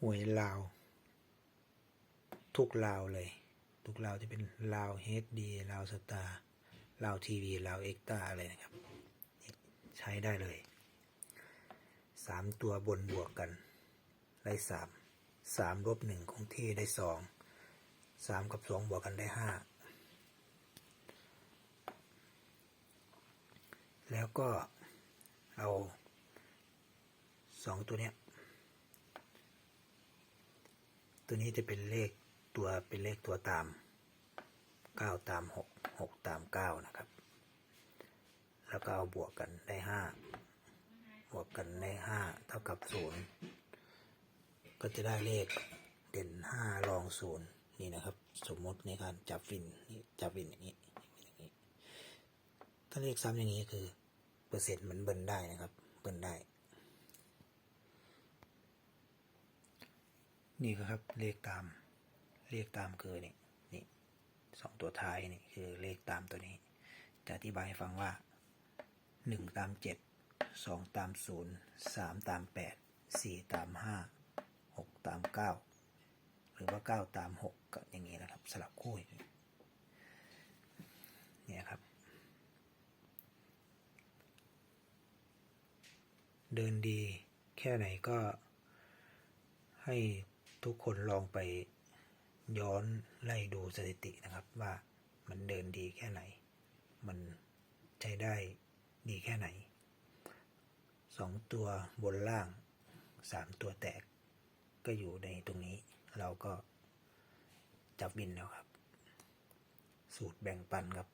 หวยลาว ทุกลาวเลย ทุกลาวจะเป็นลาวเฮดดีลาวสตาร์ลาวทีวีลาวเอ็กตาอะไรนะครับ ใช้ได้เลยสามตัวบนบวกกัน ได้สามสามลบหนึ่งของที่ได้สองสามกับสองบวกกันได้ห้าแล้วก็เอา สองตัวเนี้ย ตัวนี้จะเป็นเลขตัวเป็นเลขตัวตามเก้าตามหกหกตามเก้านะครับ แล้วก็เอาบวกกันได้ห้าบวกกันได้ห้าเท่ากับศูนย์ก็จะได้เลขเด่นห้ารองศูนย์นี่นะครับ สมมติในการจับฟินนี่จับฟินอย่างนี้อย่างนี้ ถ้าเลขซ้ำอย่างนี้คือ เปอร์เซ็นต์มันเบิ้ลได้นะครับ เบิ้ลได้ นี่ครับเลขตาม เลขตามคือนี่นี่สองตัวท้ายนี่คือเลขตามตัวนี้ จะอธิบายให้ฟังว่าหนึ่งตามเจ็ดสองตามศูนย์สามตามแปดสี่ตามห้าหกตามเก้าหรือว่าเก้าตามหกก็อย่างนี้นะครับสลับคู่อย่างนี้เนี่ยครับ เดินดีแค่ไหนก็ให้ ทุกคนลองไปย้อนไล่ดูสถิตินะครับ ว่ามันเดินดีแค่ไหน มันใช้ได้ดีแค่ไหนสองตัวบนล่างสามตัวแตกก็อยู่ในตรงนี้ เราก็จับบินแล้วครับ สูตรแบ่งปันครับ